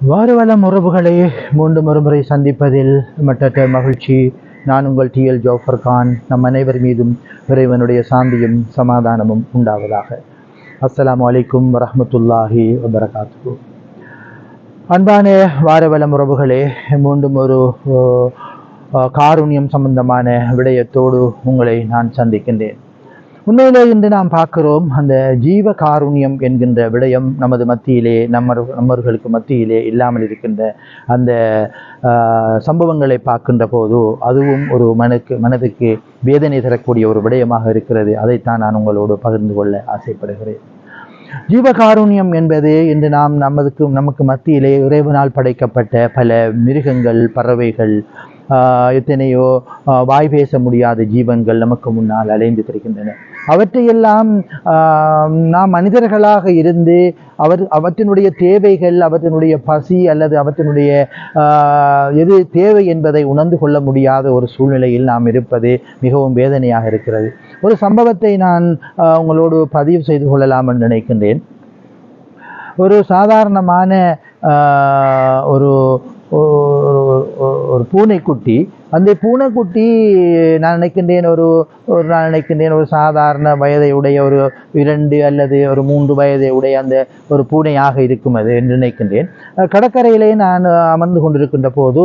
வாரவளம் உறவுகளை மீண்டும் ஒருமுறை சந்திப்பதில் மற்ற மகிழ்ச்சி. நான் உங்கள் டி. எல். ஜோஃபர் கான். நம் அனைவர் மீதும் இறைவனுடைய சாந்தியும் சமாதானமும் உண்டாவதாக. அஸ்லாம் வலைக்கும் வரமத்துல்லாஹி வபரகாத்து அன்பான வாரவளம் உறவுகளே மீண்டும் ஒரு காருண்யம் சம்பந்தமான விடயத்தோடு உங்களை நான் சந்திக்கின்றேன். உண்மையிலே இன்று நாம் பார்க்கிறோம் அந்த ஜீவ காருண்யம் என்கின்ற விடயம் நமது மத்தியிலே நம்ம நம்மர்களுக்கு மத்தியிலே இல்லாமல் இருக்கின்ற அந்த சம்பவங்களை பார்க்கின்ற போது அதுவும் ஒரு மனக்கு மனதுக்கு வேதனை தரக்கூடிய ஒரு விடயமாக இருக்கிறது. அதைத்தான் நான் உங்களோடு பகிர்ந்து கொள்ள ஆசைப்படுகிறேன். ஜீவகாருண்யம் என்பது இன்று நாம் நமதுக்கு நமக்கு மத்தியிலே இறைவனால் படைக்கப்பட்ட பல மிருகங்கள் பறவைகள் ஆஹ், எத்தனையோ வாய் பேச முடியாத ஜீவன்கள் நமக்கு முன்னால் அலைந்து திரிகின்றன. அவற்றையெல்லாம் நாம் மனிதர்களாக இருந்து அவர் அவற்றினுடைய தேவைகள் அவற்றினுடைய பசி அல்லது அவற்றினுடைய எது தேவை என்பதை உணர்ந்து கொள்ள முடியாத ஒரு சூழ்நிலையில் நாம் இருப்பது மிகவும் வேதனையாக இருக்கிறது. ஒரு சம்பவத்தை நான் உங்களோடு பதிவு செய்து கொள்ளலாம் என்று நினைக்கின்றேன். ஒரு சாதாரணமான ஒரு ஒரு- ஒரு பூனைக்குட்டி அந்த பூனைக்குட்டி நான் நினைக்கின்றேன் ஒரு ஒரு நான் நினைக்கின்றேன் ஒரு சாதாரண வயதை உடைய ஒரு இரண்டு அல்லது ஒரு மூன்று வயதை உடைய அந்த ஒரு பூனையாக இருக்கும் அது என்று நினைக்கின்றேன். கடற்கரையிலே நான் அமர்ந்து கொண்டிருக்கின்ற போது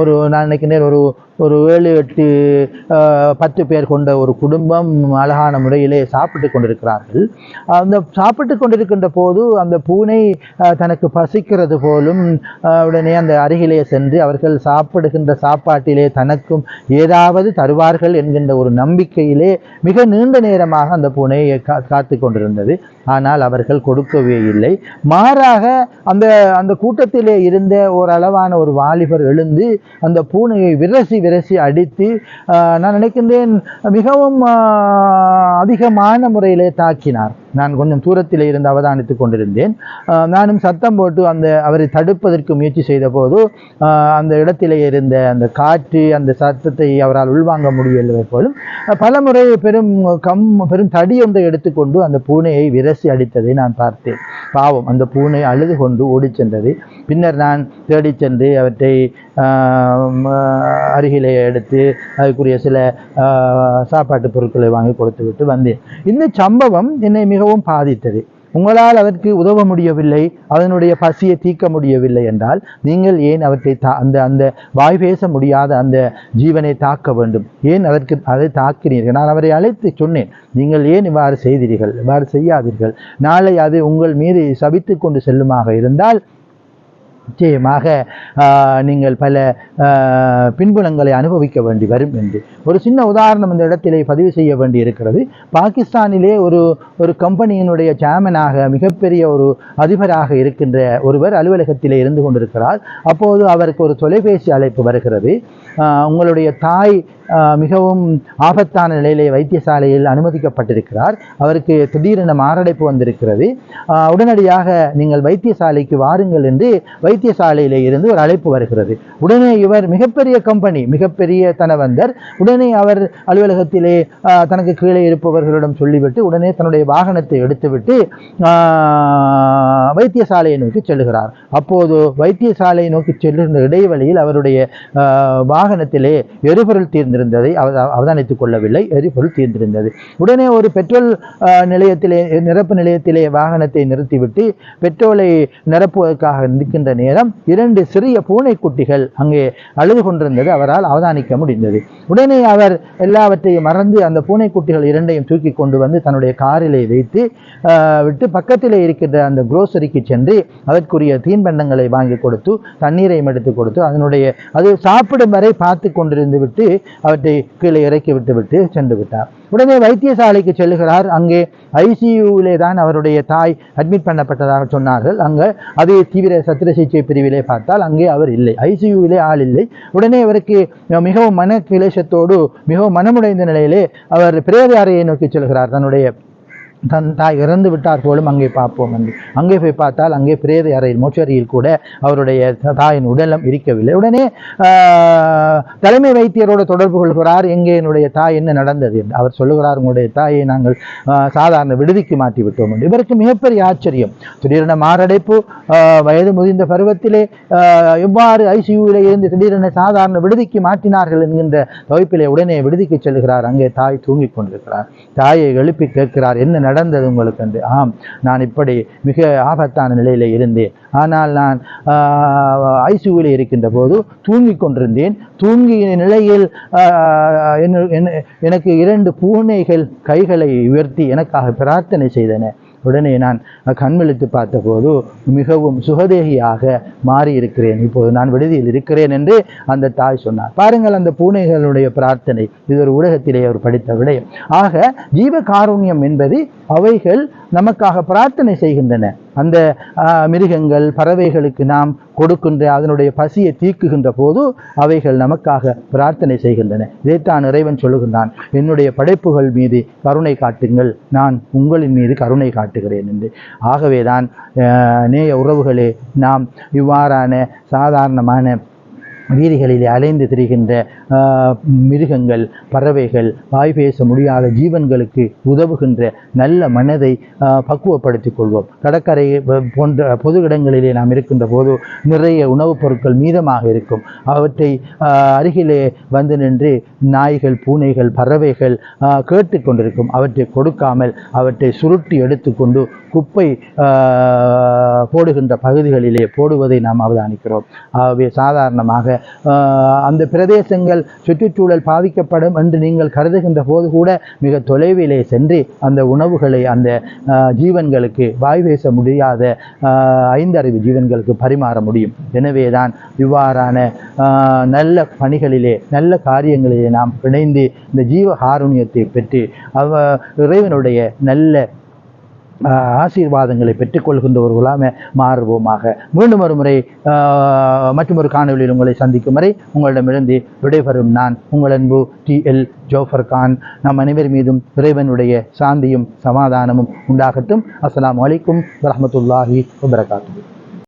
ஒரு நான் நினைக்கின்றேன் ஒரு ஒரு ஏழு எட்டு பத்து பேர் கொண்ட ஒரு குடும்பம் அழகான முறையிலே சாப்பிட்டு கொண்டிருக்கிறார்கள். அந்த சாப்பிட்டு கொண்டிருக்கின்ற போது அந்த பூனை தனக்கு பசிக்கிறது போலும் உடனே அந்த அருகிலே சென்று அவர்கள் சாப்பிடுகின்ற சாப்பாட்டிலே தனக்கும் ஏதாவது தருவார்கள் என்கின்ற ஒரு நம்பிக்கையிலே மிக நீண்ட நேரமாக அந்த பூனையை கா காத்து கொண்டிருந்தது ஆனால் அவர்கள் கொடுக்கவே இல்லை. மாறாக அந்த அந்த கூட்டத்திலே இருந்த ஓரளவான ஒரு வாலிபர் எழுந்து அந்த பூனையை விரசி விரசி அடித்து நான் நினைக்கின்றேன் மிகவும் அதிகமான முறையிலே தாக்கினார். நான் கொஞ்சம் தூரத்தில் இருந்து அவதானித்துக் கொண்டிருந்தேன். நானும் சத்தம் போட்டு அந்த அவரை தடுப்பதற்கு முயற்சி செய்த போது அந்த இடத்திலே இருந்த அந்த காற்று அந்த சத்தத்தை அவரால் உள்வாங்க முடியவில்லை போலும் பல முறை பெரும் கம் பெரும் தடி ஒன்றை எடுத்துக்கொண்டு அந்த பூனையை விரசி அடித்ததை நான் பார்த்தேன். பாவம் அந்த பூனை அழுது கொண்டு ஓடிச் சென்றது. பின்னர் நான் தேடிச் சென்று அவற்றை அருகிலே எடுத்து அதுக்குரிய சில சாப்பாட்டு பொருட்களை வாங்கி கொடுத்து விட்டு வந்தேன். இந்த சம்பவம் என்னை மிகவும் பாதித்தது. உங்களால் அதற்கு உதவ முடியவில்லை அதனுடைய பசியை தீர்க்க முடியவில்லை என்றால் நீங்கள் ஏன் அவற்றை தா அந்த அந்த வாய் பேச முடியாத அந்த ஜீவனை தாக்க வேண்டும்? ஏன் அதற்கு அதை தாக்கினீர்கள்? நான் அவரை அழைத்து சொன்னேன். நீங்கள் ஏன் இவ்வாறு செய்தீர்கள்? இவ்வாறு செய்யாதீர்கள். நாளை அது உங்கள் மீது சபித்து கொண்டு செல்லுமாக இருந்தால் நிச்சயமாக நீங்கள் பல பின்புலங்களை அனுபவிக்க வேண்டி வரும் என்று. ஒரு சின்ன உதாரணம் இந்த இடத்திலே பதிவு செய்ய வேண்டி இருக்கிறது பாகிஸ்தானிலே ஒரு ஒரு கம்பெனியினுடைய சேர்மனாக மிகப்பெரிய ஒரு அதிபராக இருக்கின்ற ஒருவர் அலுவலகத்திலே இருந்து கொண்டிருக்கிறார். அப்போது அவருக்கு ஒரு தொலைபேசி அழைப்பு வருகிறது. உங்களுடைய தாய் மிகவும் ஆபத்தான நிலையிலே வைத்தியசாலையில் அனுமதிக்கப்பட்டிருக்கிறார். அவருக்கு திடீரென மாரடைப்பு வந்திருக்கிறது. உடனடியாக நீங்கள் வைத்தியசாலைக்கு வாருங்கள் என்று வைத்தியசாலையிலே இருந்து ஒரு அழைப்பு வருகிறது. உடனே இவர் மிகப்பெரிய கம்பெனி மிகப்பெரிய தனவந்தர். உடனே அவர் அலுவலகத்திலே தனக்கு கீழே இருப்பவர்களிடம் சொல்லிவிட்டு உடனே தன்னுடைய வாகனத்தை எடுத்துவிட்டு வைத்தியசாலையை நோக்கி செல்லுகிறார். அப்போது வைத்தியசாலையை நோக்கி செல்லுகின்ற இடைவெளியில் அவருடைய ஆஹ், வாகனத்திலே எரிபொருள் தீர்ந்திருந்ததை அவதானித்துக் கொள்ளவில்லை. எரிபொருள் தீர்ந்திருந்தது. உடனே ஒரு பெட்ரோல் நிலையத்திலே நிரப்பு நிலையத்திலே வாகனத்தை நிறுத்திவிட்டு பெட்ரோலை நிரப்புவதற்காக நிற்கின்ற நேரம் இரண்டு சிறிய பூனைக்குட்டிகள் அங்கே அழுது கொண்டிருந்தது. அவரால் அவதானிக்க முடிந்தது. உடனே அவர் எல்லாவற்றையும் மறந்து அந்த பூனைக்குட்டிகள் இரண்டையும் தூக்கி கொண்டு வந்து தன்னுடைய காரிலே வைத்து விட்டு பக்கத்திலே இருக்கின்ற அந்த குரோசரிக்கு சென்று அதற்குரிய தீன்பண்டங்களை வாங்கி கொடுத்து தண்ணீரையும் எடுத்து கொடுத்து அதனுடைய அது சாப்பிடும் வரை பார்த்து கொண்டிருந்து விட்டு அவற்றை கீழே இறக்கி விட்டு விட்டு சென்று விட்டார் உடனே வைத்தியசாலைக்கு செல்லுகிறார். அங்கே ஐசியூவிலே தான் அவருடைய தாய் அட்மிட் பண்ணப்பட்டதாக சொன்னார்கள். அங்கே அதே தீவிர சத்திர சிகிச்சை பிரிவிலே பார்த்தால் அங்கே அவர் இல்லை. ஐசியூவிலே ஆள் இல்லை. உடனே அவருக்கு மிகவும் மன கிளேசத்தோடு மிகவும் மனமுடைந்த நிலையிலே அவர் பிரேத அறையை நோக்கி செல்கிறார். தன்னுடைய தன் தாய் இறந்து விட்டார் போலும் அங்கே பார்ப்போம் என்று. அங்கே போய் பார்த்தால் அங்கே பிரேத அறையில் மோச்சரியில் கூட அவருடைய தாயின் உடலம் இருக்கவில்லை. உடனே தலைமை வைத்தியரோடு தொடர்பு கொள்கிறார். எங்கே என்னுடைய தாய் என்ன நடந்தது என்று. அவர் சொல்லுகிறார் உங்களுடைய தாயை நாங்கள் சாதாரண விடுதிக்கு மாற்றி விட்டோம் என்று. இவருக்கு மிகப்பெரிய ஆச்சரியம். திடீரென மாரடைப்பு ஆஹ், வயது முதிர்ந்த பருவத்திலே எவ்வாறு ஐசியூவில் இருந்து திடீரென சாதாரண விடுதிக்கு மாற்றினார்கள் என்கின்ற தொகுப்பிலே உடனே விடுதிக்கு செல்கிறார். அங்கே தாய் தூங்கிக் கொண்டிருக்கிறார். தாயை எழுப்பி கேட்கிறார் என்ன நடந்தது உங்களுக்கு என்று ஆம் நான் இப்படி மிக ஆபத்தான நிலையில் இருந்தேன். ஆனால் நான் ஐசியூவில் இருக்கின்ற போது தூங்கிக் கொண்டிருந்தேன். தூங்கிய நிலையில் என்ன- எனக்கு இரண்டு பூனைகள் கைகளை உயர்த்தி எனக்காக பிரார்த்தனை செய்தன. உடனே நான் கண்விழித்து பார்த்தபோது மிகவும் சுகதேகியாக மாறி இருக்கிறேன் இப்போது நான் விடுதியில் இருக்கிறேன் என்று அந்த தாய் சொன்னார். பாருங்கள் அந்த பூனைகளுடைய பிரார்த்தனை. இது ஒரு ஊடகத்திலே அவர் படித்த விடயம். ஆக ஜீவ காருண்யம் என்பது அவைகள் நமக்காக பிரார்த்தனை செய்கின்றன. அந்த மிருகங்கள் பறவைகளுக்கு நாம் கொடுக்கின்ற அதனுடைய பசியை தீக்குகின்ற போது அவைகள் நமக்காக பிரார்த்தனை செய்கின்றன. இதைத்தான் இறைவன் சொல்லுகின்றான். என்னுடைய படைப்புகள் மீது கருணை காட்டுங்கள். நான் உங்களின் மீது கருணை காட்டுகிறேன் என்று. ஆகவேதான் நேய உறவுகளே நாம் இவ்வாறான சாதாரணமான வீதிகளிலே அலைந்து திரிகின்ற மிருகங்கள் பறவைகள் வாய் பேச முடியாத ஜீவன்களுக்கு உதவுகின்ற நல்ல மனதை பக்குவப்படுத்திக் கொள்வோம். கடற்கரை போன்ற பொது இடங்களிலே நாம் இருக்கின்ற போது நிறைய உணவுப் பொருட்கள் மீதமாக இருக்கும். அவற்றை அருகிலே வந்து நின்று நாய்கள் பூனைகள் பறவைகள் கேட்டு கேட்டுக்கொண்டிருக்கும் அவற்றை கொடுக்காமல் அவற்றை சுருட்டி எடுத்துக்கொண்டு குப்பை போடுகின்ற பகுதிகளிலே போடுவதை நாம் அவதானிக்கிறோம். ஆகவே சாதாரணமாக அந்த பிரதேசங்கள் சுற்றுச்சூழல் பாதிக்கப்படும் என்று நீங்கள் கருதுகின்ற போது கூட மிக தொலைவிலே சென்று அந்த உணவுகளை அந்த ஆஹ், ஜீவன்களுக்கு வாய் பேச முடியாத ஆஹ், ஐந்தறிவு ஜீவன்களுக்கு பரிமாற முடியும். எனவே தான் இவ்வாறான ஆஹ், நல்ல பணிகளிலே நல்ல காரியங்களிலே நாம் இணைந்து இந்த ஜீவ காருண்யத்தை பெற்று அவ இறைவனுடைய நல்ல ஆசீர்வாதங்களை பெற்றுக்கொள்கின்றவர்களாக மாறுவோமாக. மீண்டும் ஒரு முறை மற்றொரு காணொலியில் உங்களை சந்திக்கும் வரை உங்களிடமிருந்து விடைபெறும் நான் உங்கள் அன்பு டி எல் ஜோஃபர் கான் நம் அனைவர் மீதும் இறைவனுடைய சாந்தியும் சமாதானமும் உண்டாகட்டும். அஸ்லாம் அலைக்கும் வரமத்துல்லாஹி வபரகாத்து